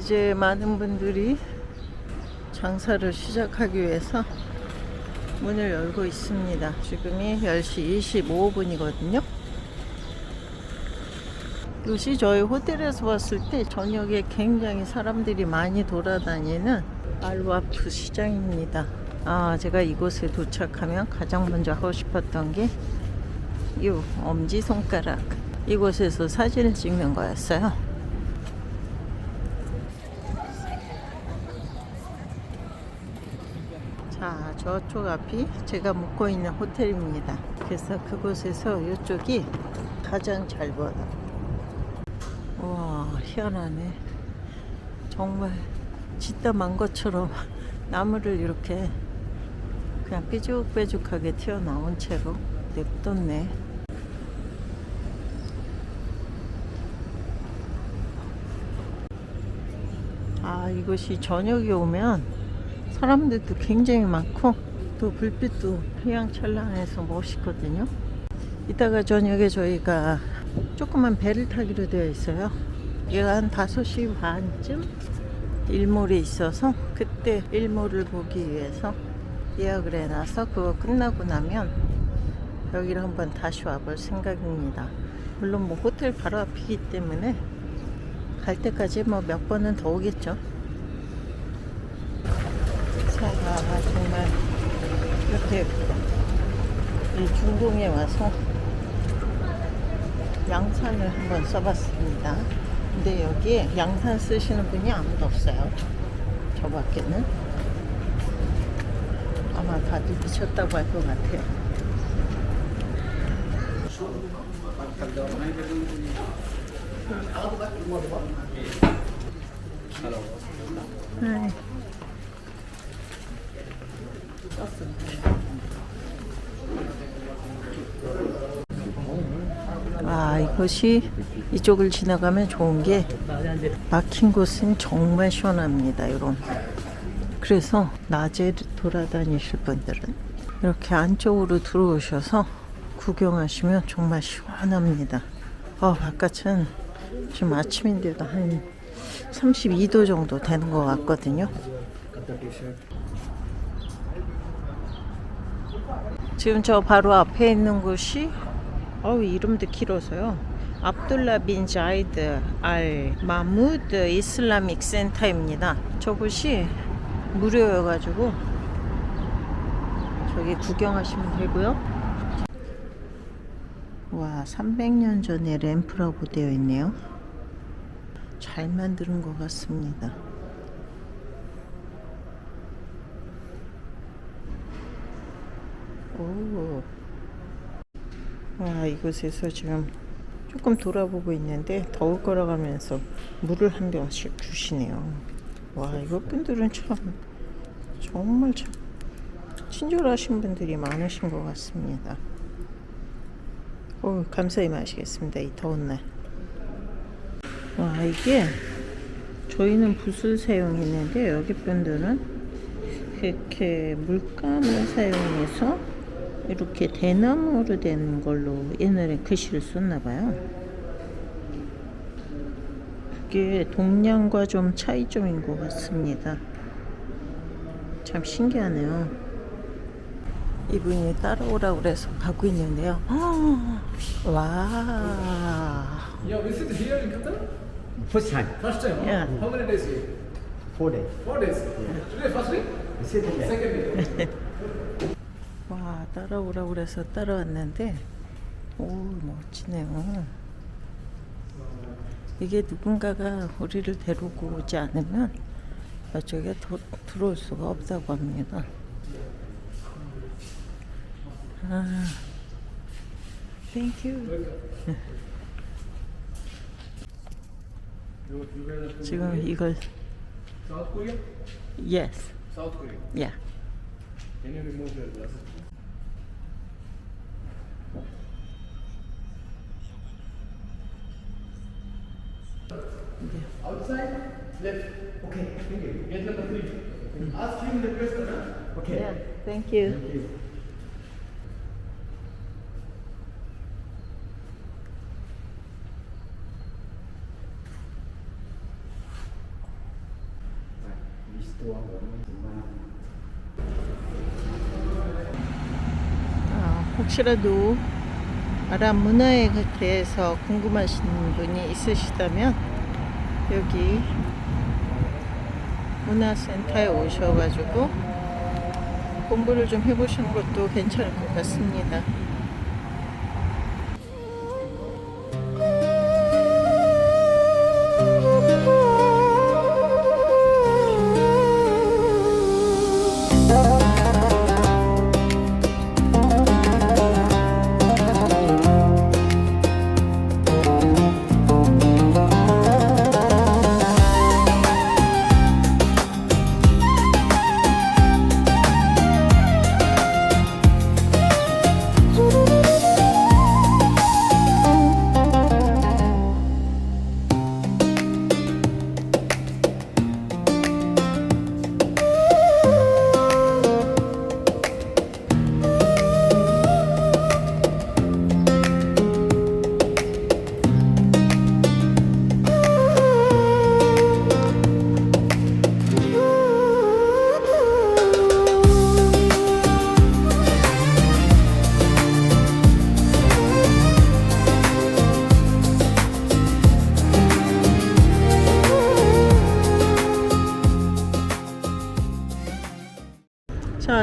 이제 많은 분들이 장사를 시작하기 위해서 문을 열고 있습니다. 지금이 10시 25분이거든요. 이것이 저희 호텔에서 봤을 때 저녁에 굉장히 사람들이 많이 돌아다니는 알와프 시장입니다. 아, 제가 이곳에 도착하면 가장 먼저 하고 싶었던 게 이 엄지손가락 이곳에서 사진을 찍는 거였어요. 자, 저쪽 앞이 제가 묵고 있는 호텔입니다. 그래서 그곳에서 이쪽이 가장 잘 보여. 와, 희한하네. 정말 짓다 만 것처럼 나무를 이렇게 그냥 삐죽삐죽하게 튀어나온 채로 냅뒀네. 아, 이것이 저녁에 오면 사람들도 굉장히 많고 또 불빛도 휘황찬란해서 멋있거든요. 이따가 저녁에 저희가 조그만 배를 타기로 되어 있어요. 얘가 한 5시 반쯤 일몰이 있어서 그때 일몰을 보기 위해서 예약을 해놔서 그거 끝나고 나면 여기를 한번 다시 와볼 생각입니다. 물론 뭐 호텔 바로 앞이기 때문에 갈 때까지 뭐 몇 번은 더 오겠죠. 자, 정말 이렇게 이 중동에 와서 양산을 한번 써봤습니다. 근데 여기에 양산 쓰시는 분이 아무도 없어요. 저 밖에는. 아마 다들 미쳤다고 할 것 같아요. 네. 아 이것이 이쪽을 지나가면 좋은 게 막힌 곳은 정말 시원합니다 이런. 그래서 낮에 돌아다니실 분들은 이렇게 안쪽으로 들어오셔서 구경하시면 정말 시원합니다. 어, 바깥은 지금 아침인데도 한 32도 정도 되는 것 같거든요 지금 저 바로 앞에 있는 곳이 어우 이름도 길어서요. 압둘라 빈 자이드 알 마무드 이슬라믹 센터입니다. 저곳이 무료여가지고 저기 구경하시면 되고요. 와 300년 전에 램프라고 되어 있네요. 잘 만드는 것 같습니다. 오. 와 이곳에서 지금 조금 돌아보고 있는데 더울 거라고 하면서 물을 한 병씩 주시네요. 와 이것 분들은 참 정말 참 친절하신 분들이 많으신 것 같습니다. 오 감사히 마시겠습니다. 이 더운 날. 와 이게 저희는 붓을 사용했는데 여기 분들은 이렇게 물감을 사용해서 이렇게 대나무로 된 걸로 옛날에 글씨를 썼나 봐요. 그게 동양과 좀 차이점인 것 같습니다. 참 신기하네요. 이분이 따라오라고 그래서 가고 있는데요. 와. You visit here in Qatar? First time, First time? Yeah. How many days here? four days. Four days. Today first day? Second day. Second day. 와 따라오라고 그래서 따라왔는데 오 멋지네요. 이게 누군가가 우리를 데리고 오지 않으면 이쪽에 도, 들어올 수가 없다고 합니다. 아 땡큐 You, 지금 이걸 South Korea? yes. South Korea. yeah Can you remove your glasses? Outside, left. Okay, thank you. Get number three. Mm-hmm. Ask him the question, huh? Okay. yeah thank you Thank you. 혹시라도 아랍 문화에 대해서 궁금하신 분이 있으시다면 여기 문화센터에 오셔가지고 공부를 좀 해보시는 것도 괜찮을 것 같습니다.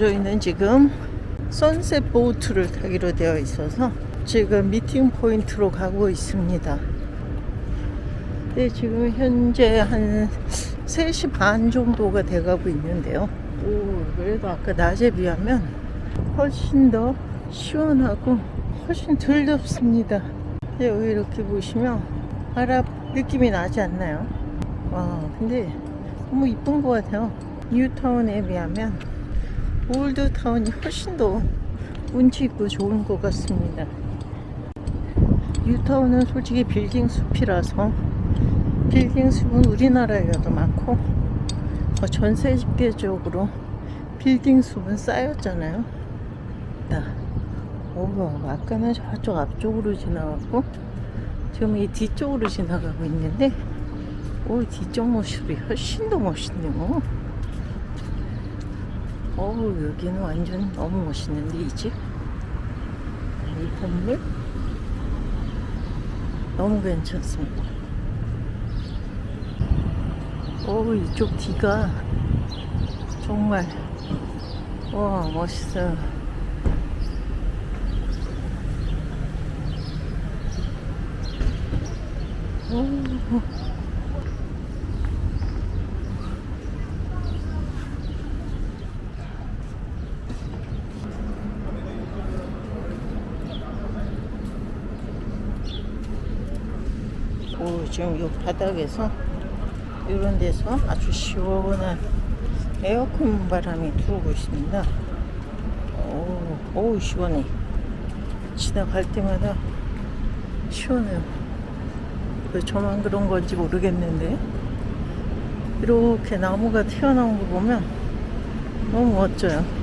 저희는 지금 선셋 보트를 타기로 되어 있어서 지금 미팅 포인트로 가고 있습니다. 네, 지금 현재 한 3시 반 정도가 돼가고 있는데요. 오, 그래도 아까 낮에 비하면 훨씬 더 시원하고 훨씬 덜 덥습니다. 네, 여기 이렇게 보시면 아랍 느낌이 나지 않나요? 와, 근데 너무 이쁜 것 같아요. 뉴타운에 비하면 올드타운이 훨씬 더 운치 있고 좋은 것 같습니다. 뉴타운은 솔직히 빌딩 숲이라서 빌딩 숲은 우리나라에도 많고 어, 전 세계적으로 빌딩 숲은 쌓였잖아요. 나, 오, 아까는 저쪽 앞쪽으로 지나갔고 지금 이 뒤쪽으로 지나가고 있는데 오 뒤쪽 모습이 훨씬 더 멋있네요. 어우 여기는 완전 너무 멋있는데 이 집? 이 건물? 너무 괜찮습니다. 어우 이쪽 뒤가 정말 와 멋있어요. 오. 오, 지금 이 바닥에서 이런 데서 아주 시원한 에어컨 바람이 들어오고 있습니다. 오, 오 시원해. 지나갈 때마다 시원해요. 왜 저만 그런 건지 모르겠는데 이렇게 나무가 튀어나온 거 보면 너무 멋져요.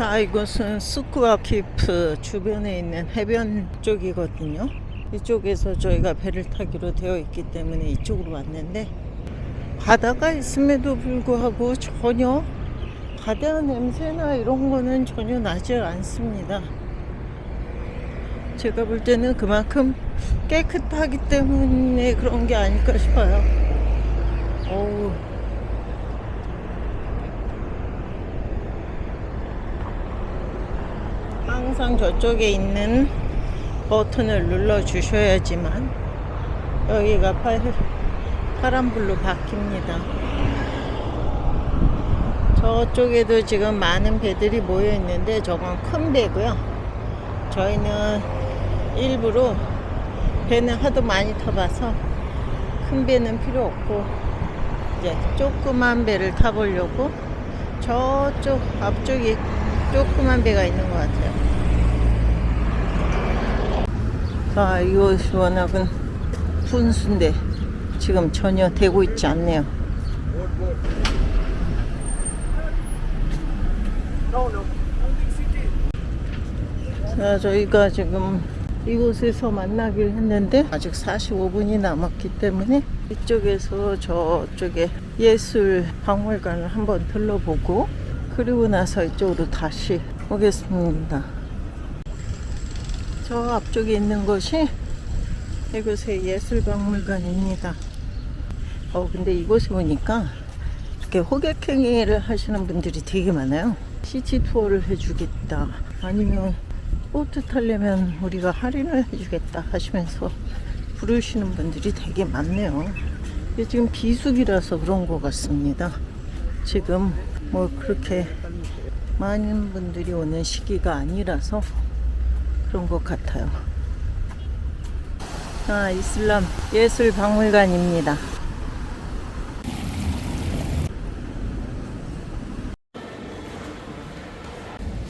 자, 이곳은 스쿠아 키프 주변에 있는 해변 쪽이거든요. 이쪽에서 저희가 배를 타기로 되어 있기 때문에 이쪽으로 왔는데 바다가 있음에도 불구하고 전혀 바다 냄새나 이런 거는 전혀 나지 않습니다. 제가 볼 때는 그만큼 깨끗하기 때문에 그런 게 아닐까 싶어요. 어우. 항상 저쪽에 있는 버튼을 눌러 주셔야지만 여기가 파, 파란불로 바뀝니다. 저쪽에도 지금 많은 배들이 모여 있는데 저건 큰 배고요. 저희는 일부러 배는 하도 많이 타봐서 큰 배는 필요 없고 이제 조그만 배를 타보려고 저쪽 앞쪽에 조그만 배가 있는 것 같아요. 자, 이것이 워낙은 분수인데 지금 전혀 되고 있지 않네요. 자, 저희가 지금 이곳에서 만나기로 했는데 아직 45분이 남았기 때문에 이쪽에서 저쪽에 예술 박물관을 한번 들러보고 그리고 나서 이쪽으로 다시 오겠습니다. 저 앞쪽에 있는 것이 이곳의 예술 박물관입니다. 어 근데 이곳에 오니까 이렇게 호객행위를 하시는 분들이 되게 많아요. 시티 투어를 해주겠다. 아니면 보트 타려면 우리가 할인을 해주겠다 하시면서 부르시는 분들이 되게 많네요. 지금 비수기라서 그런 것 같습니다. 지금 뭐 그렇게 많은 분들이 오는 시기가 아니라서 그런 것 같아요. 아, 이슬람 예술 박물관입니다.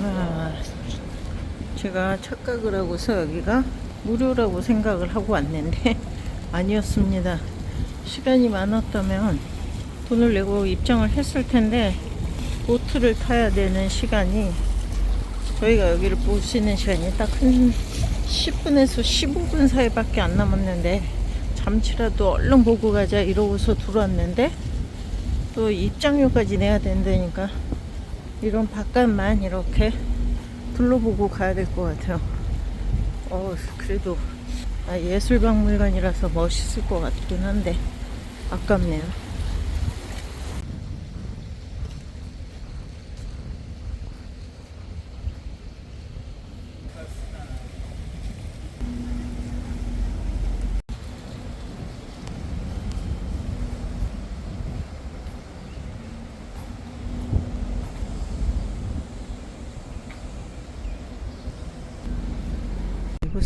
아, 제가 착각을 하고서 여기가 무료라고 생각을 하고 왔는데 아니었습니다. 시간이 많았다면 돈을 내고 입장을 했을 텐데 보트를 타야 되는 시간이 저희가 여기를 보시는 시간이 딱 한 10분에서 15분 사이밖에 안 남았는데 잠시라도 얼른 보고 가자 이러고서 들어왔는데 또 입장료까지 내야 된다니까 이런 바깥만 이렇게 둘러보고 가야 될 것 같아요. 어, 그래도 아, 예술박물관이라서 멋있을 것 같긴 한데 아깝네요.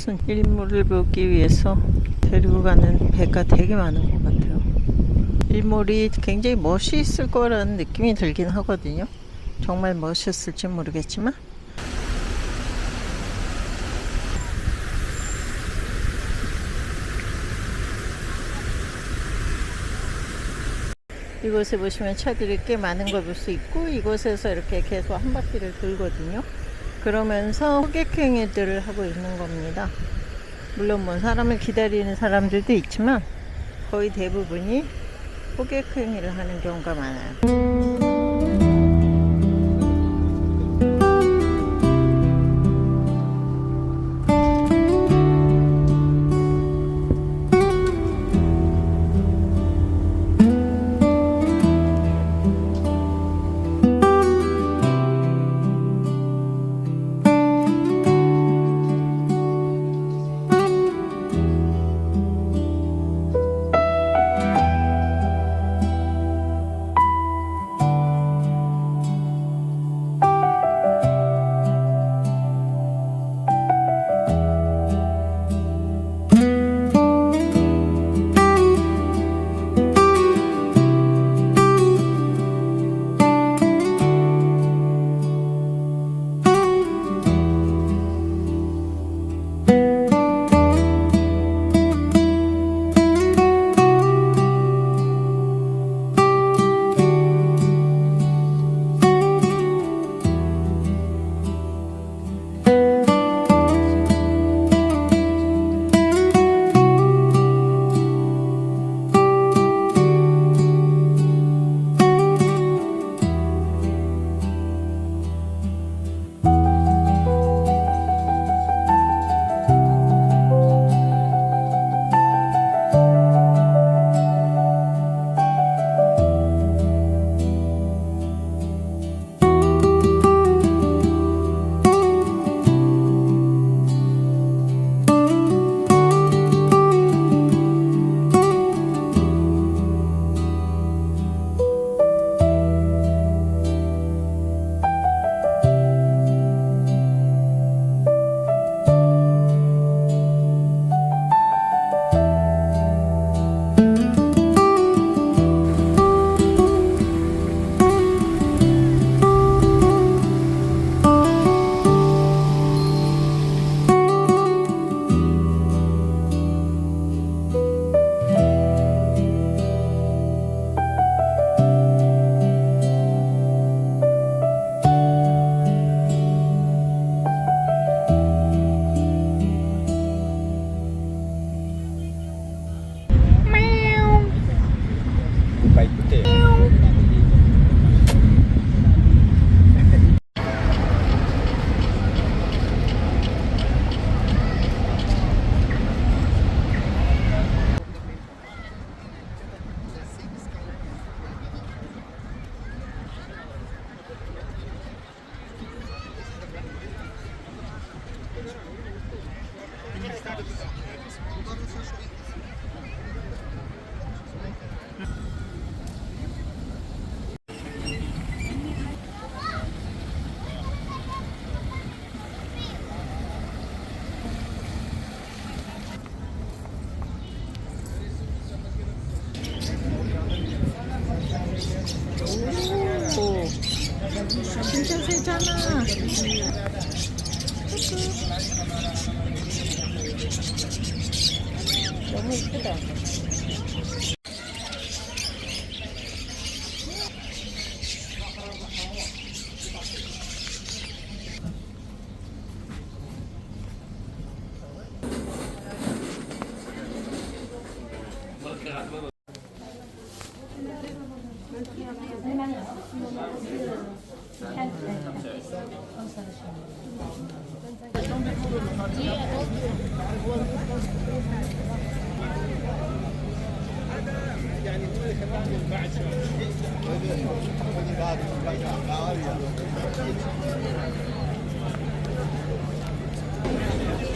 이곳은 일몰을 보기 위해서 데리고 가는 배가 되게 많은 것 같아요. 일몰이 굉장히 멋있을 거라는 느낌이 들긴 하거든요. 정말 멋있을지 모르겠지만. 이곳에 보시면 차들이 꽤 많은 걸 볼 수 있고 이곳에서 이렇게 계속 한 바퀴를 돌거든요. 그러면서 호객행위들을 하고 있는 겁니다. 물론 뭐 사람을 기다리는 사람들도 있지만 거의 대부분이 호객행위를 하는 경우가 많아요.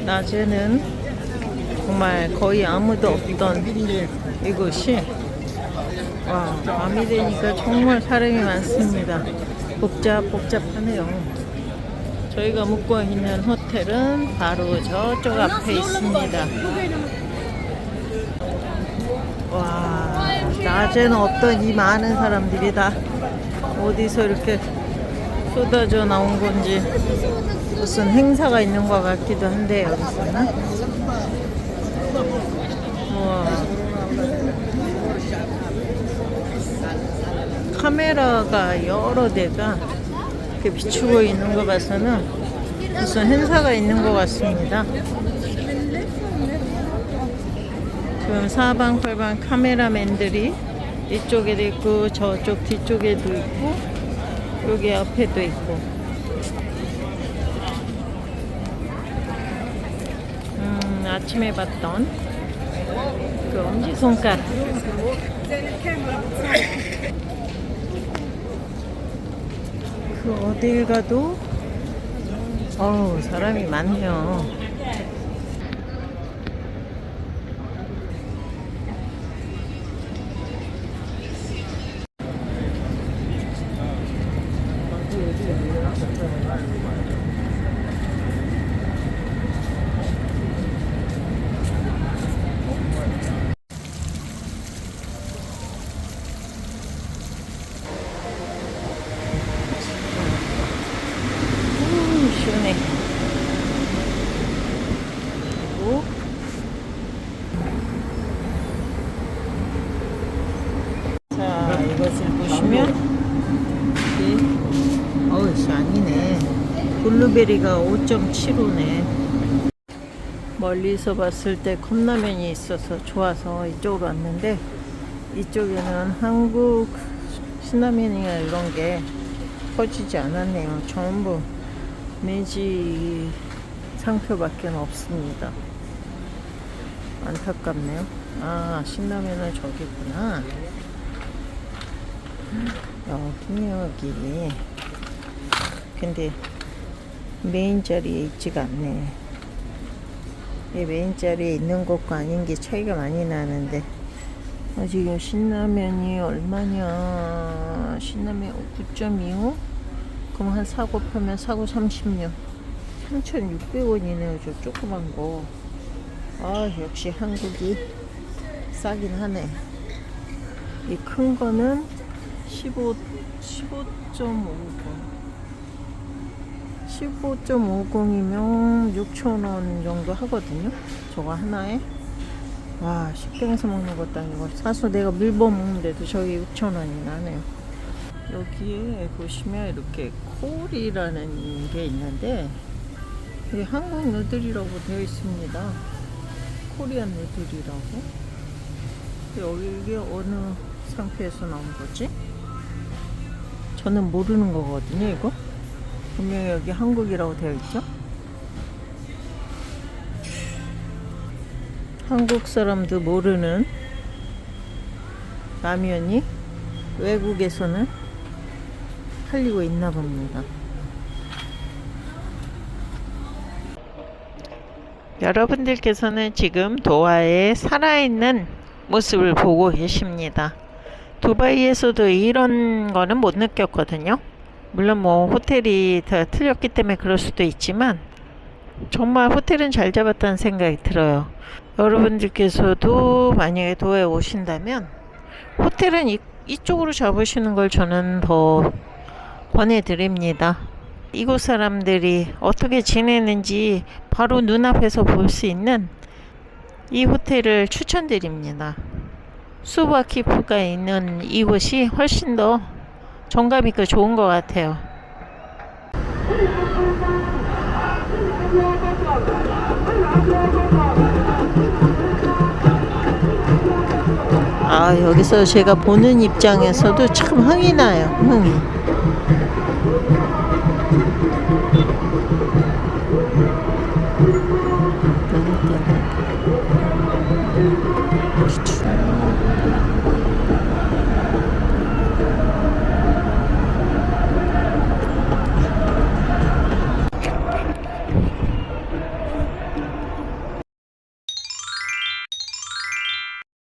낮에는 정말 거의 아무도 없던 이곳이 와, 밤이 되니까 정말 사람이 많습니다. 복잡 복잡하네요. 저희가 묵고 있는 호텔은 바로 저쪽 앞에 있습니다. 와, 낮에는 없던 이 많은 사람들이 다 어디서 이렇게 쏟아져 나온 건지 무슨 행사가 있는 것 같기도 한데 여기서는 우와. 카메라가 여러 대가 이렇게 비추고 있는 거 봐서는 무슨 행사가 있는 것 같습니다. 지금 사방팔방 카메라맨들이 이쪽에도 있고 저쪽 뒤쪽에도 있고 여기 앞에도 있고 음, 아침에 봤던 그 엄지손가락 그 어딜 가도 어우 사람이 많네요 음, 시원해. 그리고 자, 이것을 보시면 이게 어우, 씨, 아니네. 블루베리가 5.75네. 멀리서 봤을 때 컵라면이 있어서 좋아서 이쪽으로 왔는데 이쪽에는 한국 신라면이나 이런 게 퍼지지 않았네요. 전부 매지 상표밖에 없습니다. 안타깝네요. 아, 신라면은 저기구나. 여기, 여기. 근데 메인 자리에 있지가 않네. 이 메인 자리에 있는 것과 아닌 게 차이가 많이 나는데. 아, 지금 신라면이 얼마냐? 신라면 9.25? 그럼 한 사고 파면 사고 36. 3,600원이네요. 저 조그만 거. 아, 역시 한국이 싸긴 하네. 이 큰 거는 15, 15.50. 15.50이면 6,000원 정도 하거든요. 저거 하나에. 와, 식당에서 먹는 것도 아니고 사서 내가 밀버 먹는데도 저기 6,000원이 나네요. 여기에 보시면 이렇게 콜이라는 게 있는데 이게 한국 누들이라고 되어 있습니다. 코리안 누들이라고. 여기 이게 어느 상태에서 나온 거지? 저는 모르는 거거든요, 이거. 분명히 여기 한국이라고 되어 있죠? 한국 사람도 모르는 라면이 외국에서는 팔리고 있나 봅니다. 여러분들께서는 지금 도하의 살아있는 모습을 보고 계십니다. 두바이에서도 이런 거는 못 느꼈거든요. 물론 뭐 호텔이 다 틀렸기 때문에 그럴 수도 있지만 정말 호텔은 잘 잡았다는 생각이 들어요. 여러분들께서도 만약에 도하에 오신다면 호텔은 이, 이쪽으로 잡으시는 걸 저는 더 권해드립니다. 이곳 사람들이 어떻게 지내는지 바로 눈앞에서 볼 수 있는 이 호텔을 추천드립니다. 수바키프가 있는 이곳이 훨씬 더 정감 있고 그 좋은 것 같아요. 아 여기서 제가 보는 입장에서도 참 흥이 나요. 흥. 음. 네, 네.